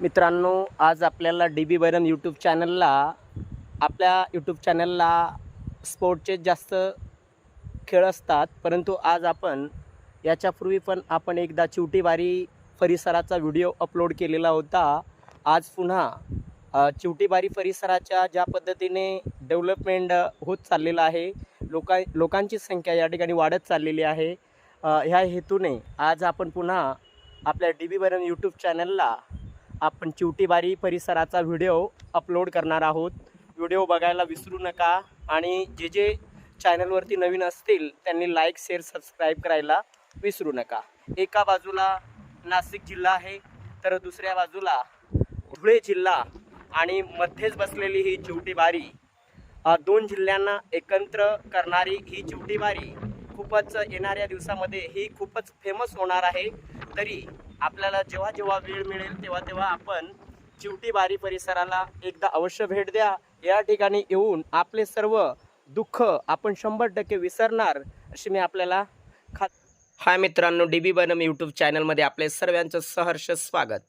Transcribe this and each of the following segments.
मित्रांनो आज आपल्याला डी बी बैरम यूट्यूब चॅनलला आपल्या यूट्यूब चॅनलला स्पोर्टचे जास्त खेळ असतात परंतु आज आपण याच्यापूर्वी पण आपण एकदा चिवटीबारी परिसराचा व्हिडिओ अपलोड केलेला होता. आज पुन्हा चिवटीबारी परिसराच्या ज्या पद्धतीने डेव्हलपमेंट होत चाललेलं आहे लोका लोकांची संख्या या ठिकाणी वाढत चाललेली आहे. ह्या हेतूने आज आपण पुन्हा आपल्या डी बी बैरम यूट्यूब चॅनलला आपण चिवटीबारी परिसराचा व्हिडिओ अपलोड करणार आहोत. व्हिडिओ बघायला विसरू नका आणि जे जे चॅनलवरती नवीन असतील त्यांनी लाईक शेअर सबस्क्राईब करायला विसरू नका. एका बाजूला नाशिक जिल्हा आहे तर दुसऱ्या बाजूला धुळे जिल्हा आणि मध्येच बसलेली ही चिवटीबारी दोन जिल्ह्यांना एकत्र करणारी ही चिवटीबारी खूपच येणाऱ्या दिवसामध्ये ही खूपच फेमस होणार आहे. तरी आपल्याला जेव्हा जेव्हा वेळ मिळेल तेव्हा तेव्हा आपण चिवटीबारी परिसराला एकदा अवश्य भेट द्या. या ठिकाणी येऊन आपले सर्व दुःख आपण शंभर टक्के विसरणार अशी मी आपल्याला खा हाय मित्रांनो डी बी बनम यूट्यूब चॅनलमध्ये आपले सर्वांचं सहर्ष स्वागत.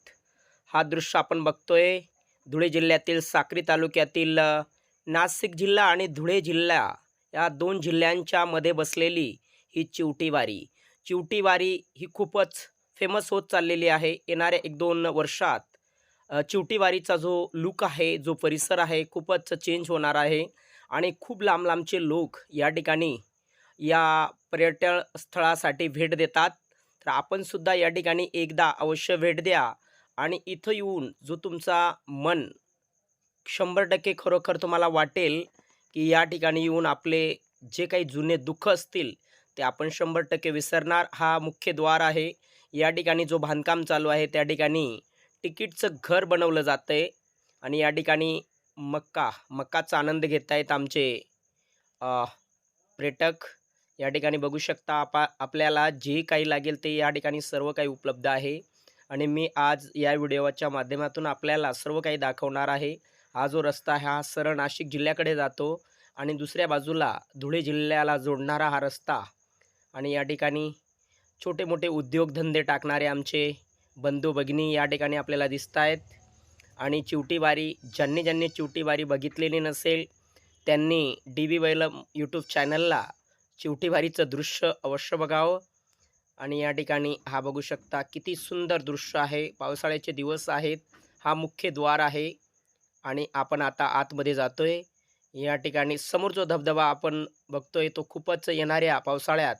हा दृश्य आपण बघतोय धुळे जिल्ह्यातील साक्री तालुक्यातील नाशिक जिल्हा आणि धुळे जिल्हा या दोन जिल्ह्यांच्या मध्ये बसलेली ही चिवटीवारी चिवटीवारी ही खूपच फेमस होत चाललेली आहे येणाऱ्या एक दोन वर्षात. चिवटीवारीचा जो लुक आहे जो परिसर आहे खूपच चेंज होणार आहे. आणि खूप लांब लांबचे लोक या ठिकाणी या पर्यटन स्थळासाठी भेट देतात. तर आपणसुद्धा या ठिकाणी एकदा अवश्य भेट द्या. आणि इथं येऊन जो तुमचा मन शंभर टक्के खरोखर तुम्हाला वाटेल की या ठिकाणी येऊन आपले जे काही जुने दुःख असतील ते आपण शंभर टक्के विसरणार. हा मुख्य द्वार आहे. या ठिकाणी जो बांधकाम चालू आहे त्या ठिकाणी तिकीटचं घर बनवलं जातं आहे आणि या ठिकाणी मक्का मक्काचा आनंद घेत आहेत आमचे पर्यटक. या ठिकाणी बघू शकता आपा आपल्याला जे काही लागेल ते या ठिकाणी सर्व काही उपलब्ध आहे. आणि मी आज या व्हिडिओच्या माध्यमातून आपल्याला सर्व काही दाखवणार आहे. हा जो रस्ता आहे हा सरळ नाशिक जिल्ह्याकडे जातो आणि दुसऱ्या बाजूला धुळे जिल्ह्याला जोडणारा हा रस्ता. आणि या ठिकाणी छोटे मोठे उद्योगधंदे टाकणारे आमचे बंधू भगिनी या ठिकाणी आपल्याला दिसत आहेत आणि चिवटीबारी ज्यांनी ज्यांनी चिवटीबारी बघितलेली नसेल त्यांनी डी बी वैलम यूट्यूब चॅनलला चिवटीबारीचं दृश्य अवश्य बघावं. आणि या ठिकाणी हा बघू शकता किती सुंदर दृश्य आहे. पावसाळ्याचे दिवस आहेत. हा मुख्य द्वार आहे. आणि आपण आता आतमध्ये जातोय. या ठिकाणी समोर जो धबधबा आपण बघतोय तो खूपच येणाऱ्या पावसाळ्यात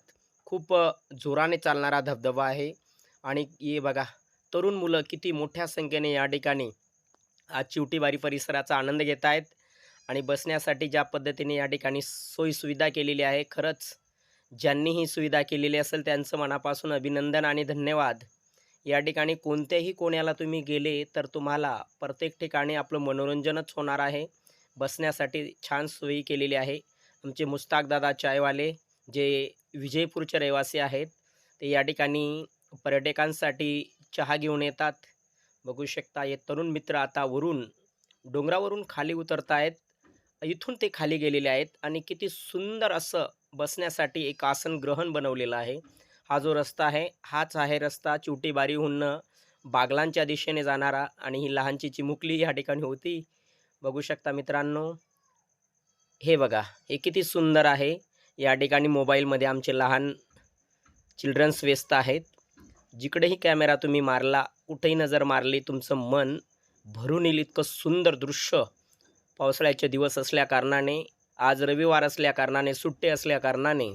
खूप जोराने चालणारा धबधबा आहे. आणि ये बघा तरुण मुलं किती मोठ्या संख्येने या ठिकाणी आज चिवटीबारी परिसराचा आनंद घेत आहेत. आणि बसण्यासाठी ज्या पद्धतीने या ठिकाणी सोयीसुविधा केलेली आहे खरंच ज्यांनी ही सुविधा केलेली असेल त्यांचं मनापासून अभिनंदन आणि धन्यवाद. या ठिकाणी कोणत्याही कोण्याला तुम्ही गेले तर तुम्हाला प्रत्येक ठिकाणी आपलं मनोरंजनच होणार आहे. बसण्यासाठी छान सोयी केलेली आहे. आमचे मुस्ताकदादा चायवाले जे विजयपूरचे रहिवासी आहेत. ते या ठिकाणी पर्यटकांसाठी चहा घेऊन येतात. बघू शकता हे तरुण मित्र आता वरून डोंगरावरून खाली उतरत आहेत इथून ते खाली गेलेले आहेत आणि किती सुंदर असं बसण्यासाठी एक आसन ग्रहण बनवलेलं आहे. हा जो रस्ता आहे हाच आहे रस्ता चिवटीबारीहून बागलांच्या दिशेने जाणारा आणि ही लहानची चिमुकली या ठिकाणी होती. बघू शकता मित्रांनो हे बघा हे किती सुंदर आहे. या ठिकाणी मोबाईलमध्ये आमचे लहान चिल्ड्रन्स व्यस्त आहेत. जिकडेही कॅमेरा तुम्ही मारला कुठेही नजर मारली तुमचं मन भरून येईल इतकं सुंदर दृश्य पावसाळ्याचे दिवस असल्याकारणाने आज रविवार असल्याकारणाने सुट्टे असल्याकारणाने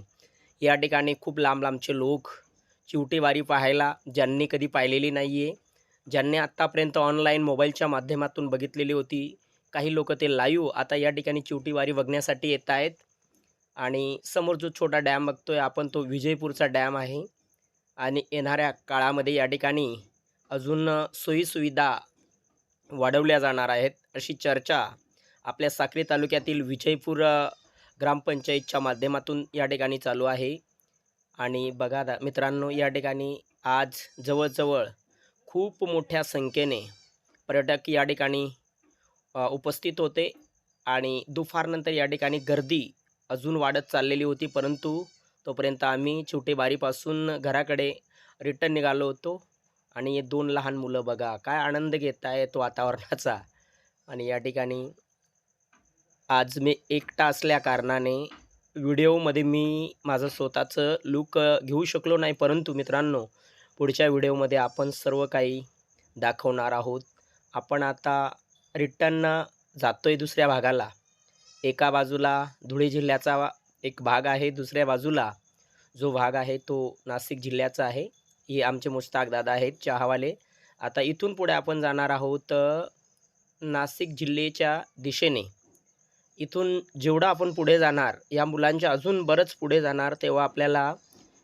या ठिकाणी खूप लांब लांबचे लोक चिवटीवारी पाहायला ज्यांनी कधी पाहिलेली नाही आहे ज्यांनी आत्तापर्यंत ऑनलाईन मोबाईलच्या माध्यमातून बघितलेली होती काही लोक ते लाईव्ह आता या ठिकाणी चिवटीवारी बघण्यासाठी येत आहेत. आणि समोर जो छोटा डॅम बघतोय आपण तो विजयपूरचा डॅम आहे. आणि येणाऱ्या काळामध्ये या ठिकाणी अजून सोयीसुविधा वाढवल्या जाणार आहेत अशी चर्चा आपल्या साक्री तालुक्यातील विजयपूर ग्रामपंचायतच्या माध्यमातून या ठिकाणी चालू आहे. आणि बघा दा मित्रांनो या ठिकाणी आज जवळजवळ खूप मोठ्या संख्येने पर्यटक या ठिकाणी उपस्थित होते. आणि दुपारनंतर या ठिकाणी गर्दी अजून वाढत चाललेली होती परंतु तोपर्यंत आम्ही छोटेबारीपासून घराकडे रिटर्न निघालो होतो. आणि दोन लहान मुलं बघा काय आनंद घेत आहेत वातावरणाचा. आणि या ठिकाणी आज मी एकटा असल्या कारणाने व्हिडिओमध्ये मी माझं स्वतःचं लूक घेऊ शकलो नाही. परंतु मित्रांनो पुढच्या व्हिडिओमध्ये आपण सर्व काही दाखवणार आहोत. आपण आता रिटर्न जातो आहे दुसऱ्या भागाला. एका बाजूला धुळे जिल्ह्याचा एक भाग आहे दुसऱ्या बाजूला जो भाग आहे तो नाशिक जिल्ह्याचा आहे. हे आमचे मुश्ताक दादा आहेत चहावाले. आता इथून पुढे आपण जाणार आहोत नाशिक जिल्ह्याच्या दिशेने. इथून जेवढं आपण पुढे जाणार या मुलांच्या अजून बरंच पुढे जाणार तेव्हा आपल्याला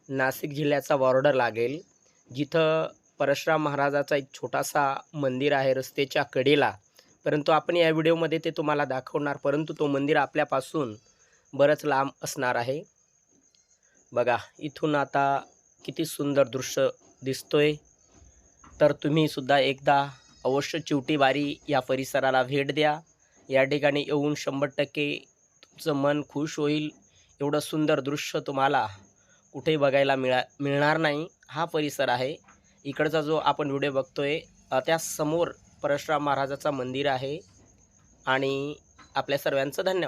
नाशिक जिल्ह्याचा बॉर्डर लागेल. जिथं परशुराम महाराजाचा एक छोटासा मंदिर आहे रस्त्याच्या कडेला. परंतु आपण या व्हिडिओमध्ये ते तुम्हाला दाखवणार परंतु तो मंदिर आपल्यापासून बरंच लांब असणार आहे. बघा इथून आता किती सुंदर दृश्य दिसतोय. तर तुम्ही सुद्धा एकदा अवश्य चिवटीबारी या परिसराला भेट द्या. या ठिकाणी येऊन शंभर टक्के तुमचं मन खुश होईल. एवढं सुंदर दृश्य तुम्हाला कुठेही बघायला मिळा मिळणार नाही. हा परिसर आहे. इकडचा जो आपण व्हिडिओ बघतोय अ, त्या समोर परशुराम महाराजाचं मंदिर आहे. आणि आपल्या सर्वांचं धन्यवाद.